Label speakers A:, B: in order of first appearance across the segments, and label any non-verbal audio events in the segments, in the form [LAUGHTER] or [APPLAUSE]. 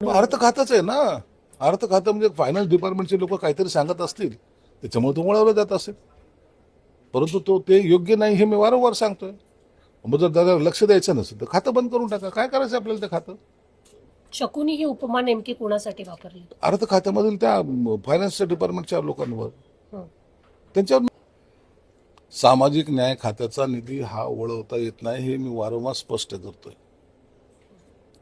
A: अर्थ खातच आहे ना. अर्थ खातं म्हणजे फायनान्स डिपार्टमेंटचे लोक काहीतरी सांगत असतील. त्याच्यामुळे तो वळवलं जात असेल. परंतु तो ते योग्य नाही हे मी वारंवार सांगतोय. मग जर दादा लक्ष द्यायचं नसेल तर खातं बंद करून टाका. काय करायचं आपल्याला ते खातं?
B: शकुनी ही उपमा नेमकी कोणासाठी वापरली?
A: अर्थ खात्यामधील त्या फायनान्सच्या डिपार्टमेंटच्या लोकांवर. त्यांच्यावर सामाजिक न्याय खात्याचा निधी हा वळवता येत नाही हे मी वारंवार स्पष्ट करतोय.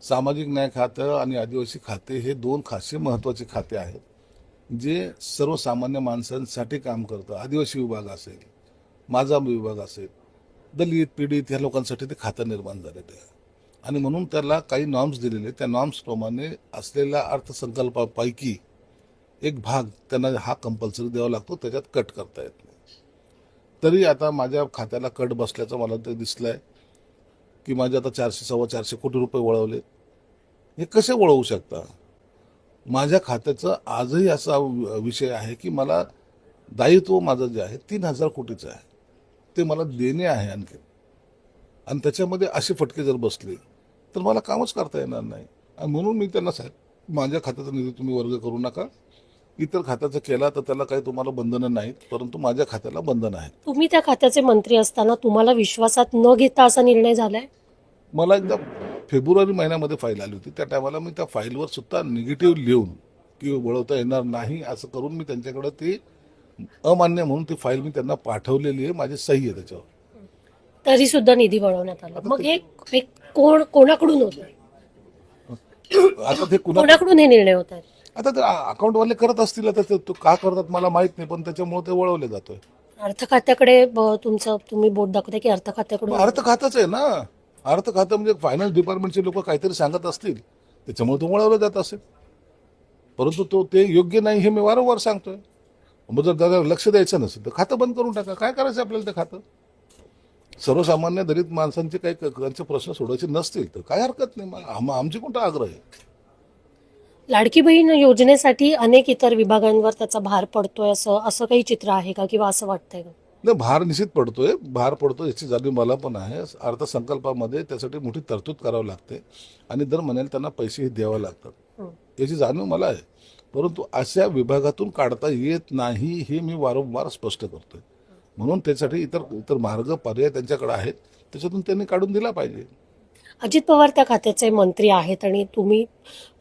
A: सामाजिक न्याय खातं आणि आदिवासी खाते हे दोन खासे महत्त्वाचे खाते आहेत जे सर्वसामान्य माणसांसाठी काम करतं. आदिवासी विभाग असेल माझा विभाग असेल दलित पीडित ह्या लोकांसाठी ते खातं निर्माण झालेलं आहे. आणि म्हणून त्याला काही नॉर्म्स दिलेले त्या नॉर्म्सप्रमाणे असलेल्या अर्थसंकल्पापैकी एक भाग त्यांना हा कंपल्सरी द्यावा लागतो त्याच्यात कट करता येत नाही. तरी आता माझ्या खात्याला कट बसल्याचं मला ते दिसलं आहे की माझे आता चारशे सव्वा चारशे कोटी रुपये वळवले. हे कसे वळवू शकता? माझ्या खात्याचं आजही असा विषय आहे की मला दायित्व माझं जे आहे तीन हजार कोटीचं आहे. ते मला देणे आहे आणखी आणि त्याच्यामध्ये असे फटके जर बसले तर मला कामच करता येणार नाही. आणि म्हणून मी त्यांना साहेब माझ्या खात्याचा निधी तुम्ही वर्ग करू नका. इतर खात्याचा केला तर त्याला काही तुम्हाला बंधनं नाहीत परंतु माझ्या खात्याला बंधन आहेत.
B: तुम्ही त्या खात्याचे मंत्री असताना तुम्हाला विश्वासात न घेता असा निर्णय झालाय?
A: मला एकदा फेब्रुवारी महिन्यामध्ये फाईल आली होती. त्या टायमाला मी त्या फाईलवर सुद्धा निगेटिव्ह लिहून की वळवता येणार नाही असं करून मी त्यांच्याकडे ती अमान्य म्हणून ती फाईल मी त्यांना पाठवलेली आहे. माझी सही आहे त्याच्यावर.
B: तरी सुद्धा निधी वळवण्यात आला. मग हे हे कोण कोणाकडून होत?
A: आता ते कुणा
B: कोणाकडून हे निर्णय होत
A: आता ते अकाउंटवाले करत असतील आता ते तो का करतात मला माहीत नाही पण त्याच्यामुळे ते वळवले जातोय.
B: अर्थ खात्याकडे ब- तुमचं तुम्ही बोट दाखवता की अर्थ खात्याकडून?
A: अर्थ खातच आहे ना. अर्थ खातं म्हणजे फायनान्स डिपार्टमेंटचे लोक काहीतरी सांगत असतील त्याच्यामुळे तो वळवलं जात असेल. परंतु तो ते योग्य नाही हे मी वारंवार सांगतोय. मग जर दादा लक्ष द्यायचं नसेल तर खातं बंद करून टाका. काय करायचं आपल्याला ते खातं? सर्वसामान्य दलित माणसांचे काही त्यांचे प्रश्न सोडायचे नसतील तर काय हरकत नाही. मग आम- आमचे कोणता आग्रह आहे?
B: लाडकी बहीण योजनेसाठी अनेक इतर विभागांवर त्याचा भार पडतोय असं असं काही चित्र आहे का किंवा असं वाटतंय का?
A: नाही भार निश्चित पडतोय. भार पडतो याची जाणीव मला पण आहे. अर्थसंकल्पामध्ये त्यासाठी मोठी तरतूद करावी लागते आणि दर महिन्याला त्यांना पैसेही द्यावे लागतात.
B: हं.
A: याची जाणीव मला आहे. परंतु अशा विभागातून काढता येत नाही हे मी वारंवार स्पष्ट करतोय. म्हणून त्यासाठी इतर इतर मार्ग पर्याय त्यांच्याकडे आहेत. त्याच्यातून त्यांनी काढून दिला पाहिजे.
B: अजित पवार त्या खात्याचे मंत्री आहेत आणि तुम्ही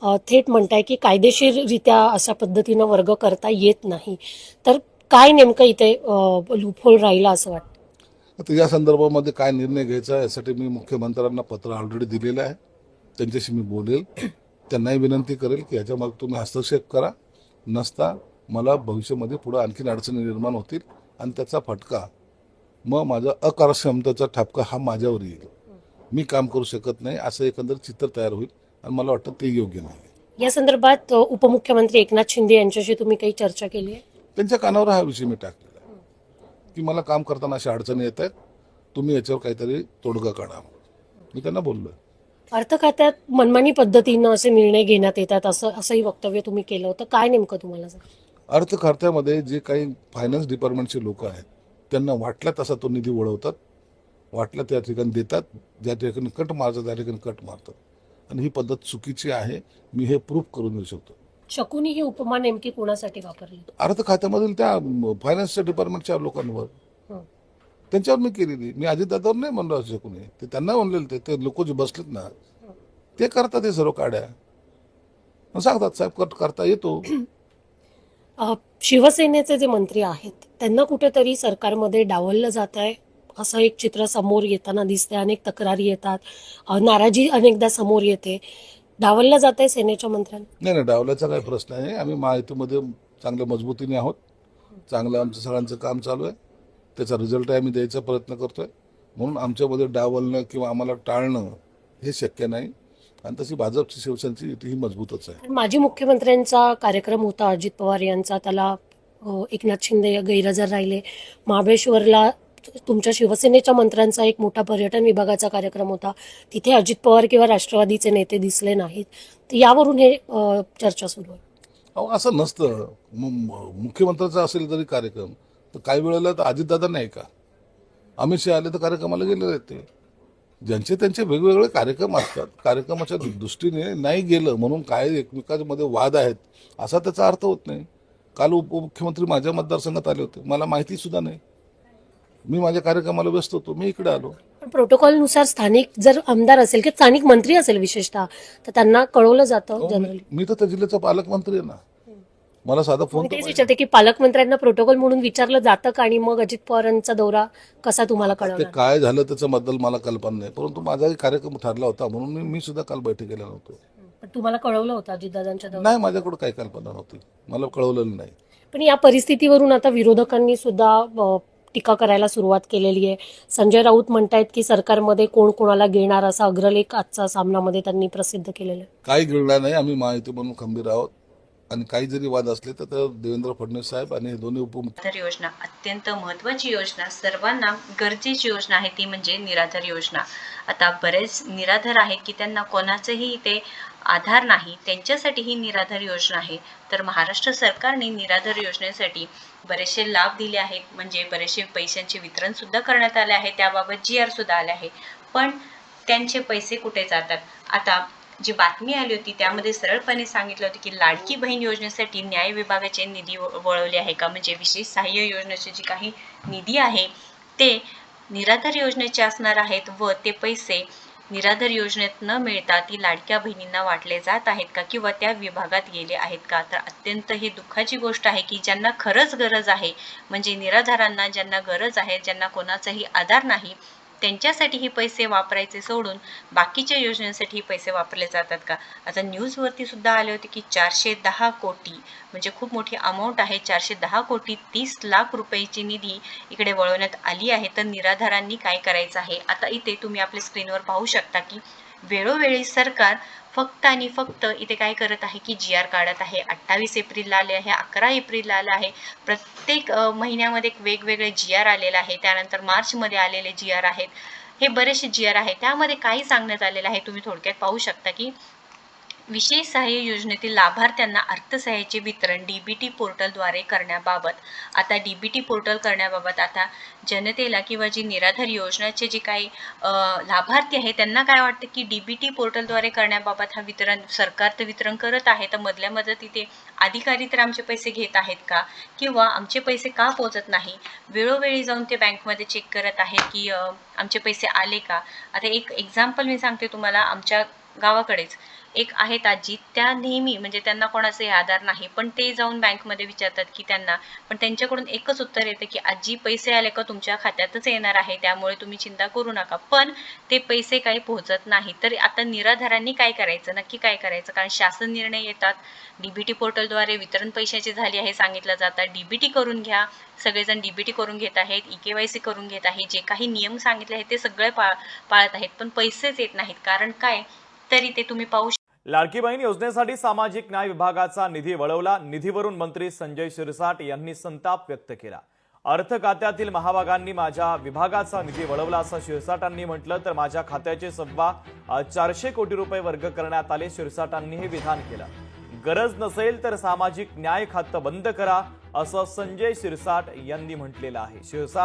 B: थेट म्हणताय की कायदेशीररित्या अशा पद्धतीनं वर्ग करता येत नाही. तर काय नेमकं इथे लूपहोल राहिला असं वाटतं?
A: आता या संदर्भामध्ये काय निर्णय घ्यायचा यासाठी मी मुख्यमंत्र्यांना पत्र ऑलरेडी दिलेलं आहे. त्यांच्याशी मी बोलेल. त्यांनाही विनंती करेल की ह्याच्या मागे तुम्ही हस्तक्षेप करा. नसता मला भविष्यामध्ये पुढे आणखीन अडचणी निर्माण होतील आणि त्याचा फटका मग माझा अकार्यक्षमतेचा ठपका हा माझ्यावर येईल. मी काम करू शकत नाही असं एकंदर चित्र तयार होईल आणि मला वाटतं ते योग्य नाही.
B: या संदर्भात उपमुख्यमंत्री एकनाथ शिंदे यांच्याशी तुम्ही काही चर्चा केली आहे?
A: त्यांच्या कानावर हा विषय मी टाकलेला आहे. की मला काम करताना अशा अडचणी येत आहेत तुम्ही याच्यावर काहीतरी तोडगा काढा मी त्यांना बोललोय.
B: अर्थ खात्यात मनमानी पद्धतीनं असे निर्णय घेण्यात येतात असं असंही वक्तव्य तुम्ही केलं होतं. काय नेमकं तुम्हाला
A: अर्थ खात्यामध्ये जे काही फायनान्स डिपार्टमेंटचे लोक आहेत त्यांना वाटला तसा तो निधी वळवतात वाटला त्या ठिकाणी देतात ज्या ठिकाणी कट मारतात त्या ठिकाणी कट मारतात. आणि ही पद्धत चुकीची आहे मी हे प्रूफ करून देऊ शकतो.
B: शकुनी ही उपमा नेमकी कोणासाठी वापरली?
A: अर्थ खात्यामधील त्या फायनान्सच्या डिपार्टमेंटच्या लोकांवर.
B: हं.
A: त्यांच्यावर मी केलेली. मी अजितदादावर नाही म्हणलो कोणी ते त्यांना म्हणलेलं ते ते लोक जे बसलेत ना ते करतात हे सर्व काड्या. सांगतात साहेब कट करता येतो. [CLEARS THROAT]
B: शिवसेनेचे जे मंत्री आहेत त्यांना कुठेतरी सरकारमध्ये डावललं जात आहे असं एक चित्र समोर येताना दिसते अनेक तक्रारी येतात. नाराजी अनेकदा समोर येते. डावललं जात आहे सेनेच्या मंत्र्यांना?
A: नाही नाही डावल्याचा काही प्रश्न आहे आम्ही महायुतीमध्ये चांगल्या मजबूतीने आहोत. चांगलं आमचं सगळ्यांचं काम चालू आहे. त्याचा रिझल्ट आम्ही द्यायचा प्रयत्न करतोय. म्हणून आमच्यामध्ये डावलणं किंवा आम्हाला टाळणं हे शक्य नाही. आणि तशी भाजपची शिवसेनेची युती ही मजबूतच आहे.
B: माजी मुख्यमंत्र्यांचा कार्यक्रम होता अजित पवार यांचा. त्याला एकनाथ शिंदे गैरहजर राहिले. महाबळेश्वरला तुमच्या शिवसेनेच्या मंत्र्यांचा एक मोठा पर्यटन विभागाचा कार्यक्रम होता. तिथे अजित पवार किंवा राष्ट्रवादीचे नेते दिसले नाहीत. तर यावरून हे चर्चा सुरू आहे.
A: अहो असं नसतं. मु- मुख्यमंत्र्याचा असेल तरी कार्यक्रम तर काही वेळेला तर अजितदादा नाही का? अमित शहा आले तर कार्यक्रमाला गेलेले आहेत ते. ज्यांचे त्यांचे वेगवेगळे कार्यक्रम असतात. कार्यक्रमाच्या दृष्टीने नाही गेलं म्हणून काय एकमेकांमध्ये वाद आहेत असा त्याचा अर्थ होत नाही. काल उपमुख्यमंत्री माझ्या मतदारसंघात आले होते. मला माहिती सुद्धा नाही. मी माझ्या कार्यक्रमाला व्यस्त होतो मी इकडे आलो.
B: पण प्रोटोकॉलनुसार स्थानिक जर आमदार असेल किंवा स्थानिक मंत्री असेल विशेषतः तर त्यांना कळवलं जातं
A: अहो,
B: जनरली
A: मी- मी तर त्या जिल्ह्याचा पालकमंत्री आहे ना. मला साधा फोन
B: मी
A: तर
B: तेच
A: पाहिजे.
B: विचारते की पालकमंत्र्यांना प्रोटोकॉल म्हणून विचारलं जातं का? आणि मग अजित पवारांचा दौरा कसा तुम्हाला
A: ते
B: कळवला
A: काय झालं त्याच्याबद्दल मला कल्पना नाही. परंतु माझाही कार्यक्रम ठरला होता म्हणून मी मी सुद्धा काल बैठकीला नव्हतो.
B: पण तुम्हाला कळवलं होतं अजितदादांच्या दौऱ्यात?
A: नाही माझ्याकडे काही कल्पना नव्हती. मला कळवलेलं नाही.
B: पण या परिस्थितीवरून आता विरोधकांनी सुद्धा अ, टीका करायला सुरुवात केलेली आहे. संजय राऊत म्हणतायत की सरकारमध्ये कोण कोणाला घेणार असा अग्रलेख आजचा सामनामध्ये त्यांनी प्रसिद्ध केलेला आहे.
A: काही गिळणार नाही. आम्ही माहिती म्हणून खंबीर आहोत. आणि काही जरी वाद असले तर देवेंद्र फडणवीस साहेब आणि हे दोन्ही उपमुख्य
C: निराधार योजना अत्यंत महत्वाची योजना सर्वांना गरजेची योजना आहे ती म्हणजे निराधार योजना. आता बरेच निराधार आहेत की त्यांना कोणाचंही इथे आधार नाही त्यांच्यासाठी ही निराधार योजना आहे. तर महाराष्ट्र सरकारने निराधार योजनेसाठी बरेचसे लाभ दिले आहेत. म्हणजे बरेचसे पैशांचे वितरण सुद्धा करण्यात आले आहे. त्याबाबत जी आर सुद्धा आले आहे. पण त्यांचे पैसे कुठे जातात? आता जी बातमी आली होती त्यामध्ये सरळपणे सांगितलं होतं की लाडकी बहीण योजनेसाठी न्याय विभागाचे निधी व- वळवले आहे का? म्हणजे विशेष सहाय्य योजनेचे जे काही निधी आहे ते निराधार योजनेचे असणार आहेत व ते पैसे निराधार योजनेत न मिळता ती लाडक्या बहिणींना वाटले जात आहेत का किंवा त्या विभागात गेले आहेत का? तर अत्यंत ही दुःखाची गोष्ट आहे की ज्यांना खरंच गरज आहे म्हणजे निराधारांना ज्यांना गरज आहे ज्यांना कोणाचाही आधार नाही त्यांच्यासाठी हे पैसे वापरायचे सोडून बाकीच्या योजनेसाठी पैसे वापरले जातात का? आता न्यूजवरती सुद्धा आले होते की चारशे दहा कोटी म्हणजे खूप मोठी अमाऊंट आहे. चारशे दहा कोटी तीस लाख रुपयाची निधी इकडे वळवण्यात आली आहे. तर निराधारांनी काय करायचं आहे? आता इथे तुम्ही आपल्या स्क्रीनवर पाहू शकता की वेळोवेळी सरकार फक्त आणि फक्त इथे काय करत आहे की जी आर काढत आहे. अठ्ठावीस एप्रिलला आले आहे अकरा एप्रिलला आले आहे. प्रत्येक महिन्यामध्ये एक वेगवेगळे जी आर आलेले आहे. त्यानंतर मार्चमध्ये आलेले जी आर आहेत. हे बरेचसे जी आर आहे त्यामध्ये काही सांगण्यात आलेलं आहे. तुम्ही थोडक्यात पाहू शकता की विशेष सहाय्य योजनेतील लाभार्थ्यांना अर्थसहाय्याचे वितरण डी बी टी पोर्टलद्वारे करण्याबाबत. आता डी बी टी पोर्टल करण्याबाबत आता जनतेला किंवा जी निराधार योजनेचे जे काही लाभार्थी आहे त्यांना काय वाटतं की डी बी टी पोर्टलद्वारे करण्याबाबत हा वितरण सरकार तर वितरण करत आहे तर मधल्या मधल्या तिथे अधिकारी तर आमचे पैसे घेत आहेत का? किंवा आमचे पैसे का पोहोचत नाही? वेळोवेळी जाऊन ते बँकमध्ये चेक करत आहेत की आमचे पैसे आले का? आता एक एक्झाम्पल मी सांगते तुम्हाला आमच्या गावाकडेच. एक आहेत आजी त्या नेहमी म्हणजे त्यांना कोणाचाही आधार नाही पण ते जाऊन बँकमध्ये विचारतात की त्यांना पण त्यांच्याकडून एकच उत्तर येतं की आजी पैसे आले का तुमच्या खात्यातच येणार आहे त्यामुळे तुम्ही चिंता करू नका. पण ते पैसे काही पोहोचत नाही. तर आता निराधारांनी काय करायचं? नक्की काय करायचं? कारण शासन निर्णय येतात. डीबीटी पोर्टलद्वारे वितरण पैशाची झाली आहे सांगितलं जातं. डीबीटी करून घ्या. सगळेजण डीबीटी करून घेत आहेत ई के वाय सी करून घेत आहे. जे काही नियम सांगितले आहेत ते सगळे पाळ पाळत आहेत. पण पैसेच येत नाहीत. कारण काय? तरी ते तुम्ही पाहू
D: लाडकी बहीण योजनेसाठी सामाजिक न्याय विभागाचा निधी वळवला. निधीवरून मंत्री संजय शिरसाट यांनी संताप व्यक्त केला. अर्थ खात्यातील महाभागांनी माझ्या विभागाचा निधी वळवला असं शिरसाटांनी म्हटलं तर माझ्या खात्याचे सव्वा चारशे कोटी रुपये वर्ग करण्यात आले शिरसाटांनी हे विधान केलं. गरज नसेल तर सामाजिक न्याय खातं बंद करा असं संजय शिरसाट यांनी म्हटलेलं आहे. शिरसाट